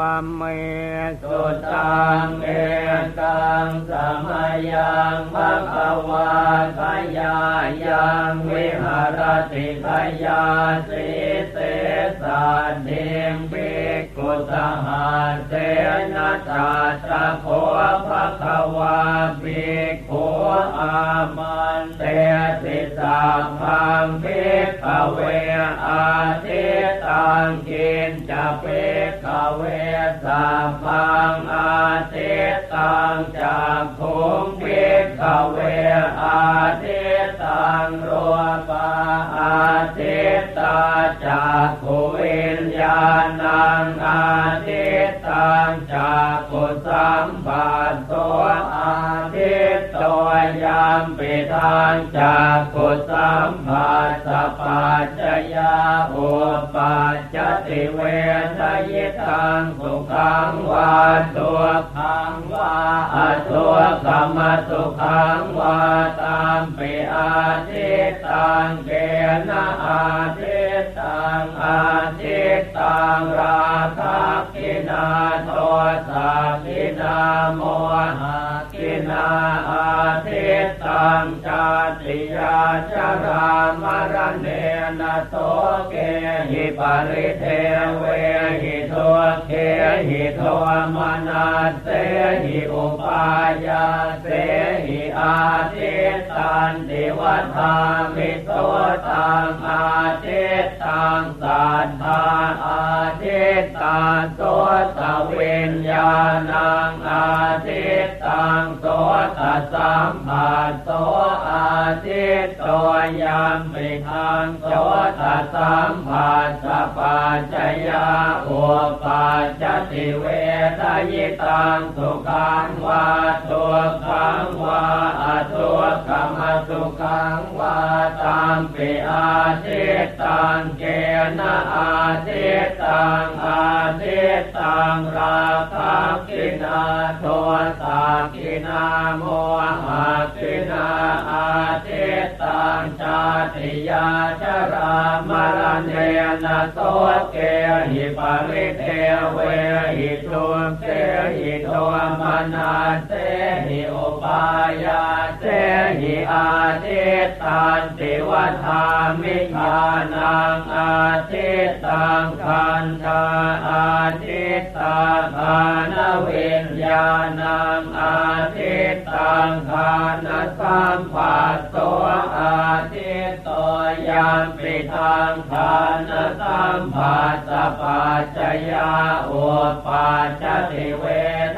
วัมเมสุตังเอตังสมัยยังภะคะวาขยายังวิหารติขยาสิเสสันเดงปิกุสหาเสนัตตะโคภะคะวาปิโคอามันเตติสาพังปิกเวอาทิตังกิ เปิกเวสัพังอาทิตังจากขุงปิกเวอาทิตังรัวปาอาทิตาจากขุวิญญาณังอาางจากขุสัมปัสปัจจยาอุปัจติเวทยิตังสุขังวาตัวขังวาอตัวกรรมสุขังวาตามปิอาทิตังเกนะอาทิตังอาทิตังราคะกินาโทสะกินาโมหะกินาอาทิ ตังชาติยาชรามรณเนนโสเกหิปริเทเวหิโทเกหิโทมนาเสหิอุปายาเสหิอาทิตันเทวทามิโสตังอาทิตังสัทธาอา ทิตังโสตวิญญาณังอาทิตตังโสตสัมผัสโสอาทิตตัวยามปิทางโสตสัมผัสสปัจจยาอุปัจจติเวทยิตังสุขังวาตัวขังวา ปิอาทิตตังเกนะอาทิตตังอาทิตตังราคะกินาโทสะกินาโมหะกินาอาทิต ตังชาติยาชรามรณเนนะโสเกหิปริเทเวหิตุเสหิโทมนาเสหิอุปายาเสหิอาทิตตันติวัฏามิญาณังอาทิตตังคันธาอาทิตตังานวิญญาณังอาทิตตังคานสัมปัสามปิทางทานสัมปัสสะปัจจยาโอปัจจติเว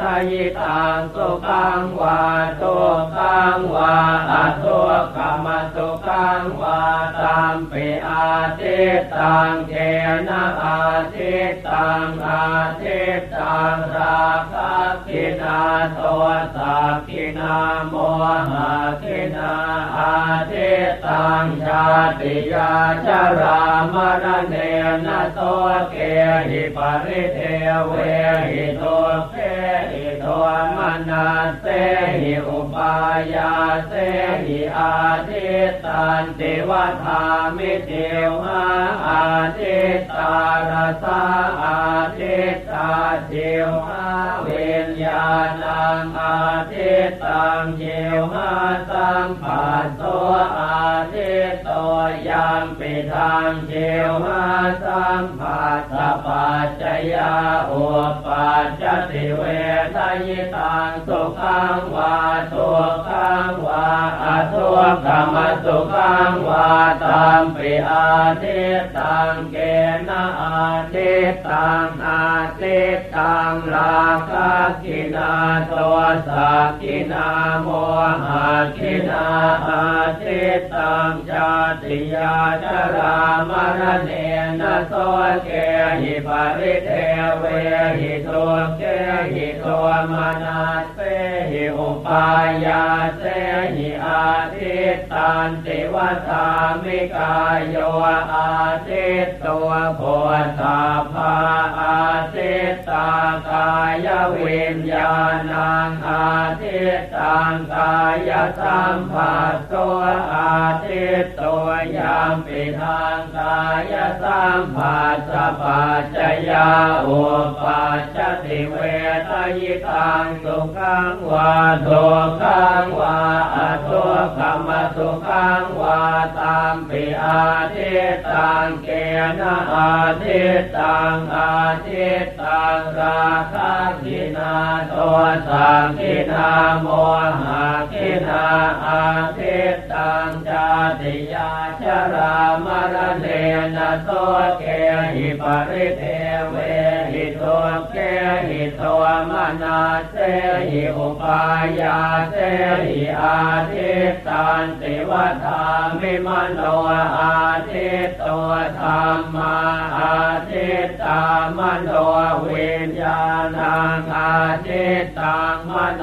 ทยิตังสุขังวาตุขังวาอตุกรรมตุขังวาตามปิอาทิตตังเกนะอาทิตตังอาทิตตังราคะกินาโทสะกินาโมหะกินาอาทิตตังชาติยาชรามรณเนนะโตเกหิปริเทเวหิโตเกหิโทมนาเสหิอุปายาเสหิอาทิตตันติวัฏามิเทวะอาทิตตารสาอาทิตตาเทวะเวิญญาณังอาทิตตังเทวหาสัมปัสโต อาทิตโตยามปิทางเยวหาสัมปัสสะปัจจยาอุปัจจติเวทยิตังสุขังวาทุขังวาอทุกขมสุขังวาตามปิอาทิตตังเกนะอาทิตตังอาทิตตังราคะกินาโทสะกินาโมหะกินาอาทิตตังชาติยาชรามรณเนนะโสเกหิปริเทเวหิโทเกหิโทมนาเสหิอุปายาเสหิอาทิตตันติวัฏามิกายโยอาทิตตัวโพธาภาอาทิตตากายวิญญาณังอาทิตตังกายสัมผัสโตอาทิตโตตัวยามปิทางกายสัมผัสสปัจจยาอุปัจจติเวทยิตังสุขังวาทุกขังวาอทุกขมสุขังวาตามปิอาทิตตังเกนะอาทิตตังอาทิตตังราคะกินาโทสังเก นาโมหะกินาอาทิตตังจาติยาชรามรณเนนโตเกหิปริเทเว เกหิโตมนาเสหิอุปายาเสหิอาทิตตันติวัฏามิมโนอาทิตตัวธรรมาอาทิตตามโนวิญญาณังอาทิตตังมโน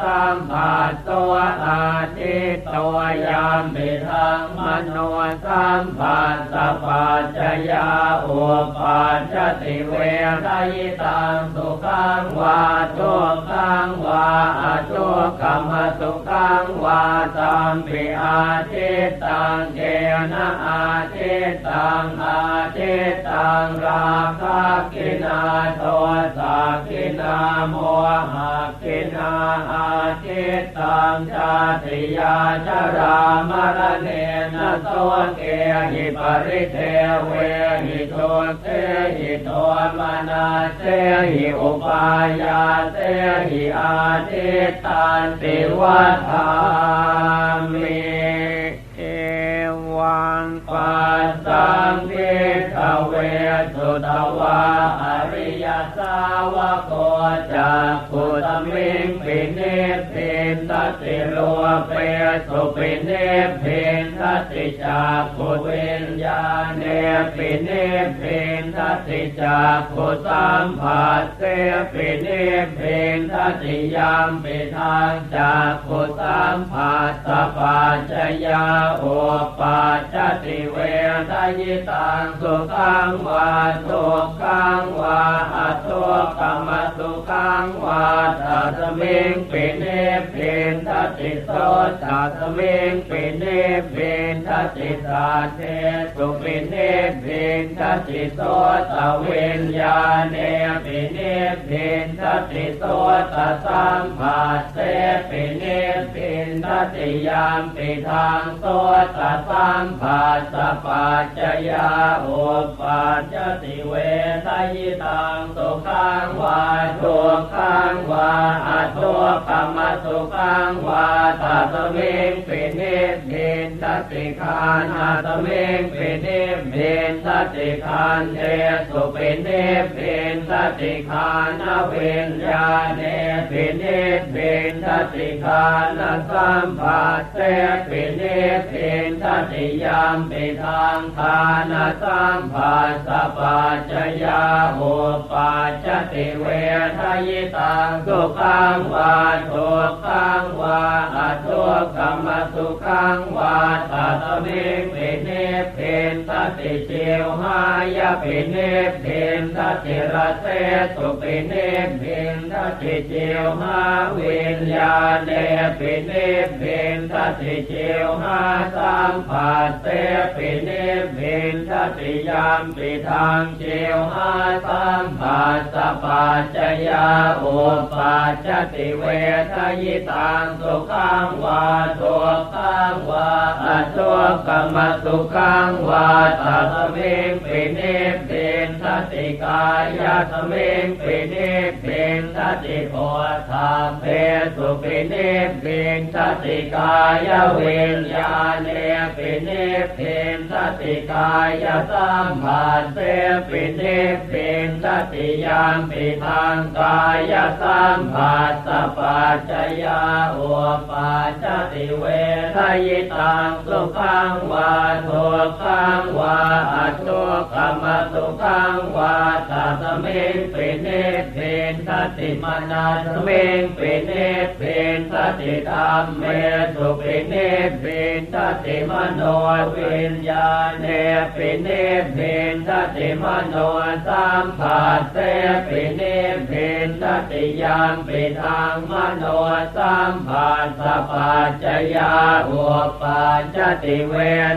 สัมผัสตัวอาทิต ตัวยามปิทังมโนสัมผัสสะปัจจยาอุปัจจติเวทยิตังสุขังวาทุกขังวาอทุกขมสุขังวาสัมปิอาทิตตังเกนะอาทิตตังอาทิตตังราคะกินาโท โมหะกินาอาทิตตังชาติยาชรามรณเนนะโสเกหิปริเทเวหิโตเสหิโตมนาเสหิอุปายาเสหิอาทิตตันติวัฏฐามิเอวังปัสสังทิขเวสุตวา สาวโกจักขุตมิงปิเนปินทติโลเปสุปิเนปินทติจักขุวิญญาเนปิเนปินทติจักขุสัมผัสเสปิเนปินทติยามปิทางจักขุสัมผัสสปัจจยาโอปัจจติเวทยิตังสุขังวาทุกขังวา กรรมสุขังวาตัสมิงปิเนปินทติโสตัสมิงปิเนปินทติสาเทสุปิเนปินทติโสตเวิญญาเนปิเนปินทติโสตสัมมาเสปิเน ปินทติยามปิทางโสตสัมผัสสะปัจจยาอุปัจจติเวทยิตังสุขังวาทุขังวาอทุกขมสุขังวาตัสมิงปิเนปินทติคานาตมิงปิเนปินทติคานเทสุปิเนปินทติคานาเวนญาเนปิเนปินทติคานาสัมผัสเสปิเนปินทติยามปิทางทานาสัมผัสสะปัจจยาอุปัจติเวทยิตังสุขังวาทุกขังวาอทุกขมสุขังวาตัสมิปิเนปินทติเจียวหายาปิเนปินทติระเสสุปิเนปินทติเจียวหาวิญญาเนปิเนปินทติเจียวหาสัมผัสเสปิเนปินทติยามปิทางเจียวหาสัมผัสสะปัจจยาอุปัจจติเวทยิตังสุขังวาทุกขังวาอทุกขมสุขังวาตัสมิงปิเนปินท ติกายาสมิงปิเนปินทติโพธาเปสุปิเนปินทติกายะวิญญาเนปิเนปินทติกายะสัมผัสเสปิเนปินทติยามปิทางกายะสัมผัสสะปัจจยาอุปัจจติเวทยิตังสุขังวาทุกขังวาอทุกขมสุขังวาตัสมิงปิเนเปินทติมนาสมิงปิเนเปินทติธรรมเมสุเปิเนเปินทติมโนวิญญาเนปิเนเปินทติมโนสัมผัสเสปิเนเปินทติติยามเปิทางมโนสัมผัสสะปัจจยาอุปปัจติเว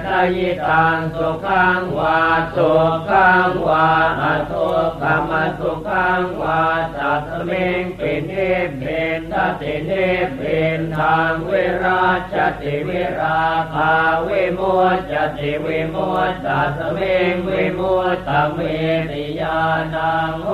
ทยิตังสุขังวาสุขังวาอทุกขมสุขังวาสัตเมงปินิปินทตินิปินทางวิราชติวิราคาวิมุตจติวิมุตตัสเมงวิมุตตเมติยานังโห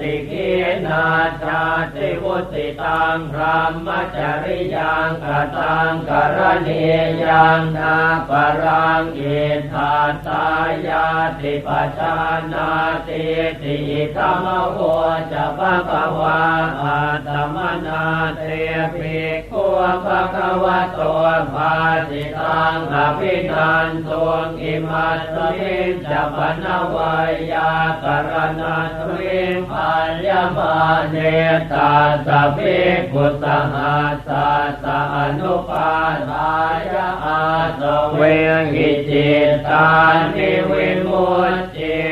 ติกินาชาติวุติตังพรหมมจริยังกตังกรณียังนาปรังอิทาตายาติปัจจานาตติธรรมโหจะภะคะวาอาตมนาเตปิโกภะคะวะโตภาสิตังอภินันทงอิมัสมิจะปนวายากรณาสมิปัญญามาเนตาสะภิกขุสหัสสะสะอนุปาทายาอาสเวหิจิตานิวิมุตติ